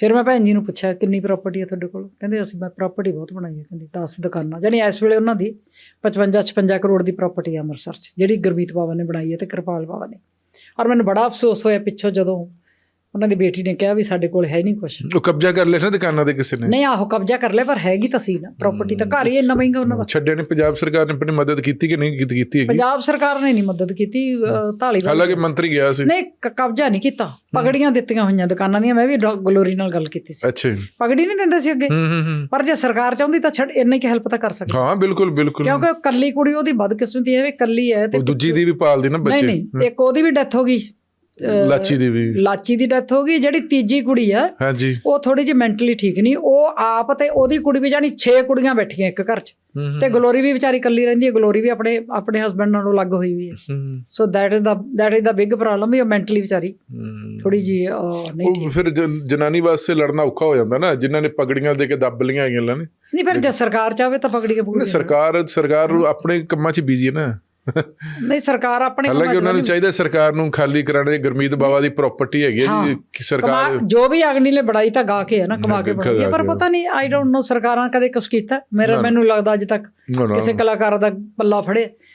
ਫਿਰ ਮੈਂ ਭੈਣ ਜੀ ਨੂੰ ਪੁੱਛਿਆ, ਕਿੰਨੀ ਪ੍ਰਾਪਰਟੀ ਹੈ ਤੁਹਾਡੇ ਕੋਲ? ਕਹਿੰਦੇ ਅਸੀਂ ਮੈਂ ਪ੍ਰਾਪਰਟੀ ਬਹੁਤ ਬਣਾਈ ਹੈ ਕਹਿੰਦੀ 10 ਦੁਕਾਨਾਂ। ਜਾਨੀ ਇਸ ਵੇਲੇ ਉਹਨਾਂ ਦੀ 55 56 ਕਰੋੜ ਦੀ ਪ੍ਰਾਪਰਟੀ ਹੈ ਅੰਮ੍ਰਿਤਸਰ 'ਚ, ਜਿਹੜੀ ਗੁਰਮੀਤ ਬਾਵਾ ਨੇ ਬਣਾਈ ਹੈ ਤੇ ਕਿਰਪਾਲ ਬਾਵਾ ਨੇ। ਔਰ ਮੈਨੂੰ ਬੜਾ ਅਫਸੋਸ ਹੋਇਆ ਪਿੱਛੋਂ ਜਦੋਂ ਉਹਨਾਂ ਦੀ ਬੇਟੀ ਨੇ ਕਿਹਾ ਵੀ ਸਾਡੇ ਕੋਲ ਹੈ ਨਹੀਂ ਕੁਝ ਉਹ ਕਬਜ਼ਾ ਕਰ ਲਿਆ ਨਾ ਦੁਕਾਨਾਂ ਤੇ ਕਿਸੇ ਨੇ। ਨਹੀਂ ਆਹੋ ਕਬਜ਼ਾ ਕਰ ਲਿਆ ਪਰ ਹੈਗੀ ਤਾਂ ਸੀ ਨਾ ਪ੍ਰਾਪਰਟੀ ਤਾਂ ਘਰ ਹੀ ਇੰਨਾ ਮਹਿੰਗਾ ਉਹਨਾਂ ਦਾ। ਛੱਡਿਆ ਨੇ ਪੰਜਾਬ ਸਰਕਾਰ ਨੇ ਆਪਣੀ ਮਦਦ ਕੀਤੀ ਕਿ ਨਹੀਂ ਕੀਤੀ ਕੀਤੀ ਹੈਗੀ? ਪੰਜਾਬ ਸਰਕਾਰ ਨੇ ਨਹੀਂ ਮਦਦ ਕੀਤੀ ਧਾਲੀਵਾਲ ਹਾਲਾਂਕਿ ਮੰਤਰੀ ਗਿਆ ਸੀ। ਨਹੀਂ ਕਬਜ਼ਾ ਨਹੀਂ ਕੀਤਾ ਪਗੜੀਆਂ ਦਿੱਤੀਆਂ ਹੋਈਆਂ ਦੁਕਾਨਾਂ ਦੀਆਂ ਮੈਂ ਵੀ ਗਲੋਰੀ ਨਾਲ ਗੱਲ ਕੀਤੀ ਸੀ। ਅੱਛਾ। ਪਗੜੀ ਨਹੀਂ ਦਿੰਦੇ ਸੀ ਅੱਗੇ। ਪਰ ਜੇ ਸਰਕਾਰ ਚਾਹੁੰਦੀ ਤਾਂ ਛੱਡ ਇੰਨੀ ਕਿ ਹੈਲਪ ਤਾਂ ਕਰ ਸਕਦੀ ਹਾਂ ਬਿਲਕੁਲ ਬਿਲਕੁਲ। ਕਿਉਂਕਿ ਕੱਲੀ ਕੁੜੀ ਉਹਦੀ ਬਦਕਿਸਮਤੀ ਹੈ ਵੀ ਕੱਲੀ ਹੈ ਤੇ ਦੂਜੀ ਦੀ ਵੀ ਪਾਲਦੀ ਨਾ ਨਹੀਂ ਬੱਚੇ। ਨਹੀਂ ਇੱਕ ਉਹਦੀ ਵੀ ਡੈਥ ਹੋ ਗਈ। ਲਾਚੀ ਦੀ ਵੀ। ਲਾਚੀ ਦੀ ਡੈਥ ਹੋ ਗਈ ਜਿਹੜੀ ਤੀਜੀ ਕੁੜੀ ਆ ਹਾਂਜੀ। ਉਹ ਥੋੜੀ ਜਿਹੀ ਮੈਂਟਲੀ ਠੀਕ ਨਹੀਂ ਉਹ ਆਪ ਤੇ ਉਹਦੀ ਕੁੜੀ ਵੀ ਜਾਨੀ 6 ਕੁੜੀਆਂ ਬੈਠੀਆਂ ਇੱਕ ਘਰ 'ਚ। ਤੇ ਗਲੋਰੀ ਵੀ ਵਿਚਾਰੀ ਕੱਲੀ ਰਹਿੰਦੀ ਹੈ ਗਲੋਰੀ ਵੀ ਆਪਣੇ ਆਪਣੇ ਹਸਬੰਡ ਨਾਲੋਂ ਅਲੱਗ ਹੋਈ ਹੋਈ ਹੈ। So that is the that is the big problem ਵੀ ਉਹ ਮੈਂਟਲੀ ਵਿਚਾਰੀ। ਥੋੜੀ ਜੀ ਨਹੀਂ ਠੀਕ। ਫਿਰ ਜਨਾਨੀ ਵਾਸਤੇ ਲੜਨਾ ਔਖਾ ਹੋ ਜਾਂਦਾ ਨਾ ਜਿਨ੍ਹਾਂ ਨੇ ਪਗੜੀਆਂ ਦੇ ਕੇ ਦੱਬ ਲਈਆਂ ਹੈਗੀਆਂ ਨੇ। ਨਹੀਂ ਫਿਰ ਜੇ ਸਰਕਾਰ ਚਾਹਵੇ ਤਾਂ ਪਕੜੀ ਕੇ ਪੂਰੀ ਸਰਕਾਰ ਸਰਕਾਰ ਆਪਣੇ ਕੰਮਾਂ 'ਚ ਬਿਜ਼ੀ ਹੈ ਨਾ। ਨਹੀਂ ਸਰਕਾਰ ਆਪਣੇ ਹਾਲਾਂਕਿ ਉਹਨਾਂ ਨੂੰ ਚਾਹੀਦਾ ਸਰਕਾਰ ਨੂੰ ਖਾਲੀ ਕਰਾਉਣ ਦੀ ਗੁਰਮੀਤ ਬਾਵਾ ਦੀ ਪ੍ਰਾਪਰਟੀ ਹੈਗੀ ਜੀ ਕਿ ਸਰਕਾਰ ਜੋ ਵੀ ਅਗਨੀ ਨੇ ਬੜਾਈ ਤਾਂ ਗਾ ਕੇ ਹੈ ਨਾ ਕਮਾ ਕੇ ਹੈ ਪਰ। ਪਤਾ ਨਹੀਂ ਆਈ ਡੋਨਟ ਨੋ ਸਰਕਾਰਾਂ ਕਦੇ ਕੁਛ ਕੀਤਾ। ਮੇਰਾ ਮੈਨੂੰ ਲੱਗਦਾ ਅੱਜ ਤੱਕ ਕਿਸੇ ਕਲਾਕਾਰ ਦਾ ਪੱਲਾ ਫੜੇ